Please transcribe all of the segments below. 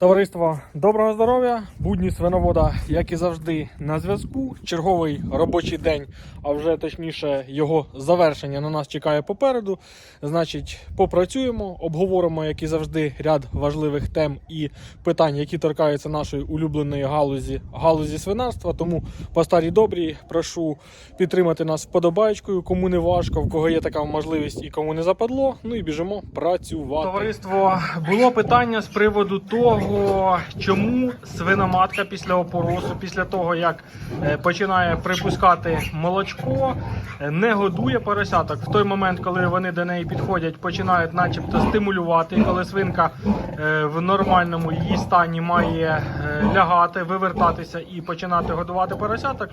Товариство, доброго здоров'я! Будні свиновода, як і завжди, на зв'язку. Черговий робочий день, а вже точніше його завершення на нас чекає попереду. Значить, попрацюємо, обговоримо, як і завжди, ряд важливих тем і питань, які торкаються нашої улюбленої галузі галузі свинарства. Тому по старій добрій прошу підтримати нас вподобайкою, кому не важко, в кого є така можливість і кому не западло. Ну і біжимо працювати. Товариство було питання з приводу того, чому свиноматка після опоросу, після того як е, починає припускати молочко, е, не годує поросяток. В той момент, коли вони до неї підходять, починають, начебто, стимулювати. І Коли свинка е, в нормальному її стані має лягати, вивертатися і починати годувати поросяток,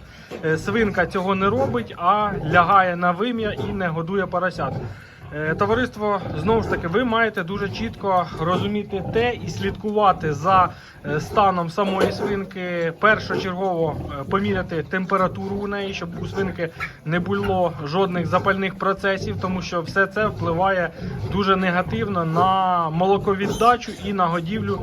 свинка цього не робить, а лягає на вим'я і не годує поросят. Е, Товариство, знову ж таки, ви маєте дуже чітко розуміти те і слідкувати за е, станом самої свинки. Першочергово е, поміряти температуру у неї, щоб у свинки не було жодних запальних процесів, тому що все це впливає дуже негативно на молоковіддачу і на годівлю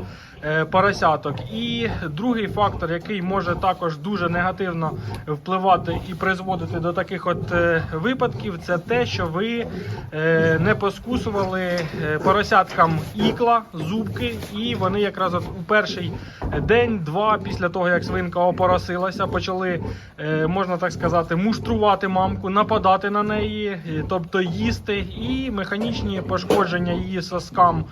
поросяток. І другий фактор, який може також дуже негативно впливати і призводити до таких от е, випадків, це те, що ви е, не поскусували е, поросяткам ікла, зубки, і вони якраз от у перший день-два після того, як свинка опоросилася, почали, е, можна так сказати, муштрувати мамку, нападати на неї, е, тобто їсти, і механічні пошкодження її соскам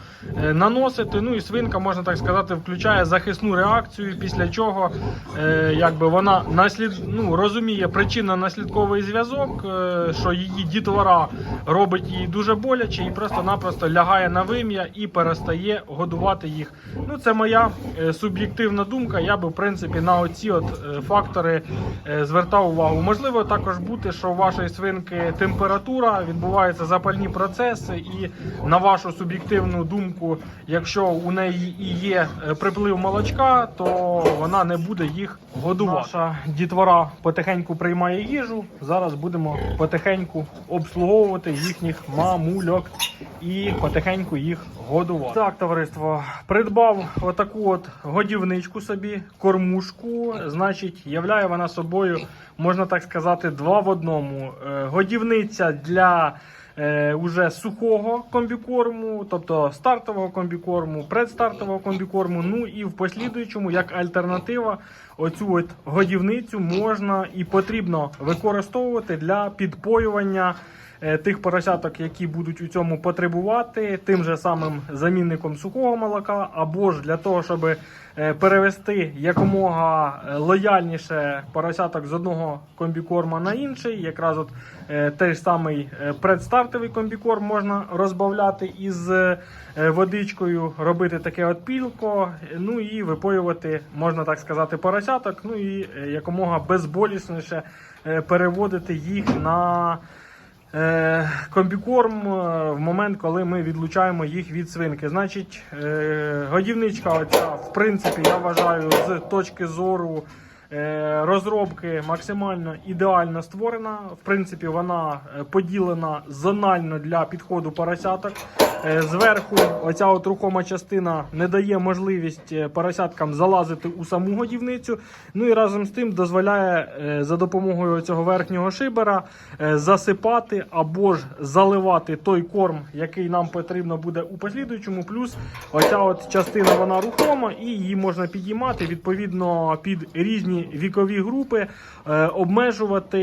е, наносити. Ну і свинка, можна так сказати, включає захисну реакцію, після чого е, якби вона наслід, ну, розуміє причинно-наслідковий зв'язок, е, що її дітвора робить їй дуже боляче і просто-напросто лягає на вим'я і перестає годувати їх. Ну, це моя е, суб'єктивна думка. Я би, в принципі, на оці от е, фактори е, звертав увагу. Можливо, також бути, що у вашої свинки температура, відбуваються запальні процеси, і на вашу суб'єктивну думку, якщо у неї і є е, приплив молочка, то вона не буде їх годувати. Наша дітвора потихеньку приймає їжу. Зараз будемо потихеньку обслуговувати їхніх мамульок і потихеньку їх годувати. Так, товариство, придбав отаку от годівничку собі, кормушку. Значить, являє вона собою, можна так сказати, два в одному. Е, Годівниця для е, уже сухого комбікорму, тобто стартового комбікорму, предстартового комбікорму. Ну і в послідуючому, як альтернатива, оцю от годівницю можна і потрібно використовувати для підпоювання. Е, Тих поросяток, які будуть у цьому потребувати, тим же самим замінником сухого молока, або ж для того, щоб е, перевести якомога е, лояльніше поросяток з одного комбікорма на інший. Якраз от той самий предстартовий комбікорм можна розбавляти із водичкою, робити таке от пілко, ну і випоювати, можна так сказати, поросяток, ну і якомога безболісніше переводити їх на. Е, комбікорм е, в момент, коли ми відлучаємо їх від свинки. Значить, е, годівничка, оця, в принципі, я вважаю, з точки зору розробки максимально ідеально створена. В принципі, вона е, поділена зонально для підходу поросяток. Е, Зверху оця от рухома частина не дає можливість е, поросяткам залазити у саму годівницю. Ну і разом з тим дозволяє е, за допомогою цього верхнього шибера е, засипати або ж заливати той корм, який нам потрібно буде у послідуючому. Плюс оця от частина вона рухома і її можна підіймати відповідно під різні вікові групи, е, обмежувати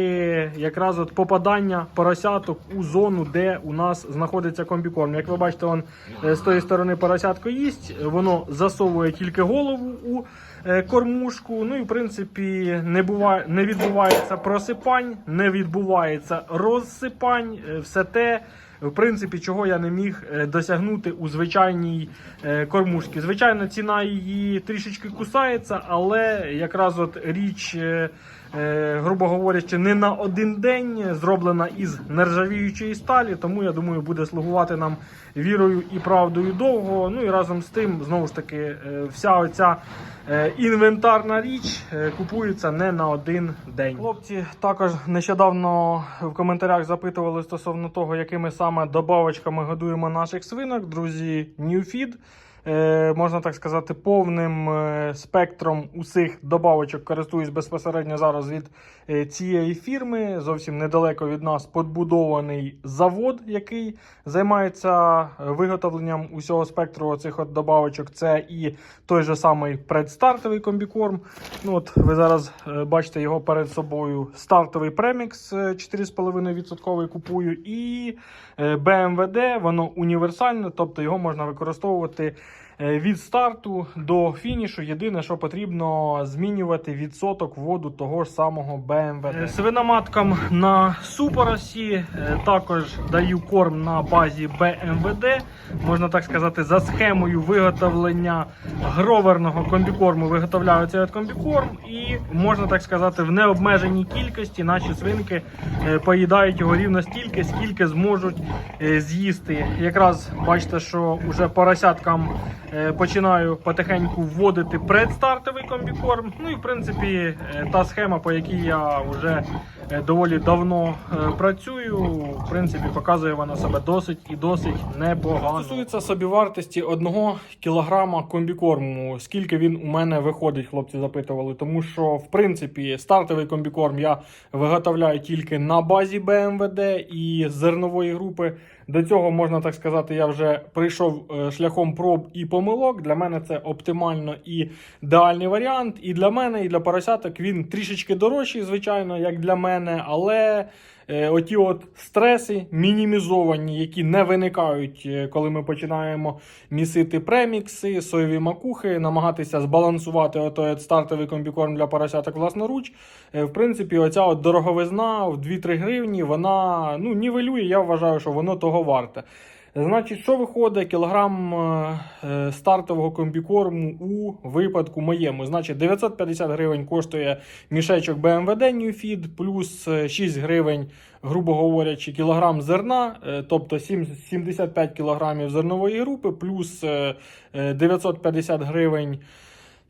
якраз от попадання поросяток у зону, де у нас знаходиться комбікорм. Як ви бачите, он е, з тої сторони поросятко їсть, воно засовує тільки голову у е, кормушку. Ну і в принципі не буває, не відбувається просипань, не відбувається розсипань. Все те. В принципі, чого я не міг е, досягнути у звичайній е, кормушці. Звичайно, ціна її трішечки кусається, але якраз от річ, е, грубо говорячи, не на один день зроблена із нержавіючої сталі, тому я думаю, буде слугувати нам вірою і правдою довго. Ну і разом з тим, знову ж таки, е, вся оця е, інвентарна річ е, купується не на один день. Хлопці також нещодавно в коментарях запитували стосовно того, якими саме добавочками годуємо наших свинок. Друзі, Newfeed. Е, можна так сказати, повним е, спектром усіх добавочок користуюсь безпосередньо зараз від е, цієї фірми. Зовсім недалеко від нас подбудований завод, який займається виготовленням усього спектру цих от добавочок. Це і той же самий предстартовий комбікорм. Ну, от ви зараз бачите його перед собою. Стартовий премікс е, 4,5% купую, і BMWD, воно універсальне, тобто його можна використовувати від старту до фінішу. Єдине, що потрібно змінювати відсоток воду того ж самого BMWD. Е, Свиноматкам на супоросі е, також даю корм на базі BMWD. Можна так сказати, за схемою виготовлення гроверного комбікорму виготовляю цей комбікорм, і можна так сказати, в необмеженій кількості наші свинки е, поїдають його рівно стільки, скільки зможуть е, з'їсти. Якраз бачите, що вже поросяткам е, починаю потихеньку вводити предстартовий комбікорм. Ну і в принципі е, та схема, по якій я вже е, доволі давно е, працюю, в принципі, показує вона себе досить і досить непогано. Стосується собівартості одного кілограма комбікорму. Скільки він у мене виходить, хлопці запитували. Тому що, в принципі, стартовий комбікорм я виготовляю тільки на базі BMWD і зернової групи. До цього можна так сказати, я вже прийшов е, шляхом проб і помилок. Для мене це оптимально і ідеальний варіант. І для мене, і для поросяток він трішечки дорожчий, звичайно, як для мене, але. Е, Оті от стреси мінімізовані, які не виникають, е, коли ми починаємо місити премікси, соєві макухи, намагатися збалансувати отой от стартовий комбікорм для поросяток власноруч. Е, В принципі, оця от дороговизна в 2-3 гривні, вона ну, нівелює, я вважаю, що воно того варте. Значить, що виходить кілограм е, е, стартового комбікорму у випадку моєму? Значить, 950 гривень коштує мішечок BMW New Feed, плюс е, 6 гривень, грубо говорячи, кілограм зерна, е, тобто сім- 75 кілограмів зернової групи, плюс е, е, 950 гривень.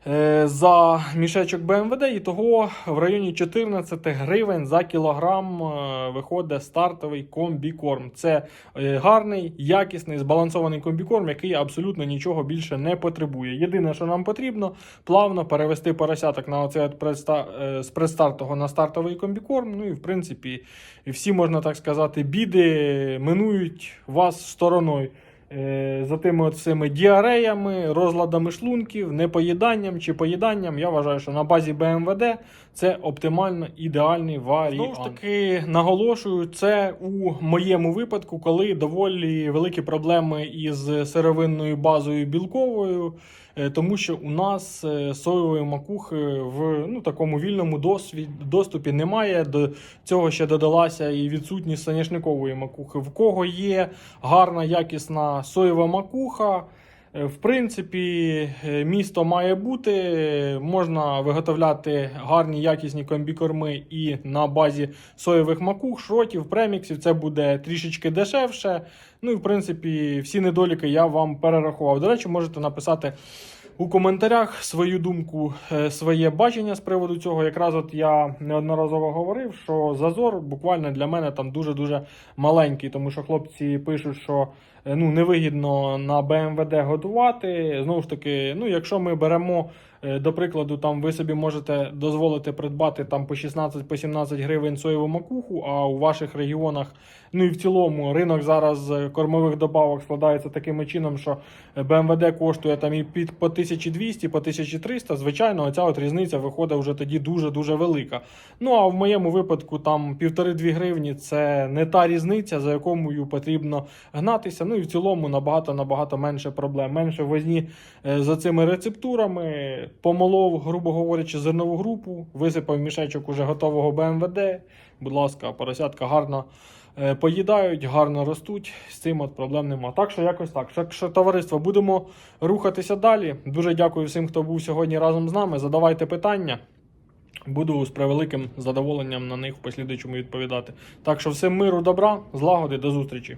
Е, За мішечок БМВД і того в районі 14 гривень за кілограм е, виходить стартовий комбікорм. Це е, гарний, якісний, збалансований комбікорм, який абсолютно нічого більше не потребує. Єдине, що нам потрібно, плавно перевести поросяток на оцей от е, з предстартового на стартовий комбікорм. Ну і в принципі, всі можна так сказати, біди минують вас стороною. Е, За тими цими діареями, розладами шлунків, непоїданням чи поїданням, я вважаю, що на базі БМВД це оптимально ідеальний варіант. Знову ж таки, наголошую, це у моєму випадку, коли доволі великі проблеми із сировинною базою білковою. Е, Тому що у нас е, соєвої макухи в ну, такому вільному досвід, доступі немає. До цього ще додалася і відсутність соняшникової макухи. В кого є гарна якісна соєва макуха. Е, В принципі, е, місто має бути. Можна виготовляти гарні якісні комбікорми і на базі соєвих макух, шротів, преміксів. Це буде трішечки дешевше. Ну і в принципі, всі недоліки я вам перерахував. До речі, можете написати у коментарях свою думку, е, своє бачення з приводу цього. Якраз от я неодноразово говорив, що зазор буквально для мене там дуже-дуже маленький, тому що хлопці пишуть, що ну, невигідно на БМВД готувати. Знову ж таки, ну, якщо ми беремо. е, До прикладу, там ви собі можете дозволити придбати там по 16 по 17 гривень соєву макуху, а у ваших регіонах, ну і в цілому, ринок зараз е, кормових добавок складається таким чином, що БМВД коштує там і під по 1200, по 1300. Звичайно, оця от різниця виходить вже тоді дуже дуже велика. Ну а в моєму випадку там півтори-дві гривні це не та різниця, за якою потрібно гнатися. Ну і в цілому набагато набагато менше проблем. Менше возні е, за цими рецептурами. Помолов, грубо говорячи, зернову групу, висипав мішечок уже готового БМВД. Будь ласка, поросятка гарно е, поїдають, гарно ростуть. З цим от проблем нема. Так що якось так. Так що, товариство, будемо рухатися далі. Дуже дякую всім, хто був сьогодні разом з нами. Задавайте питання. Буду з превеликим задоволенням на них в послідуючому відповідати. Так що всім миру, добра, злагоди, до зустрічі.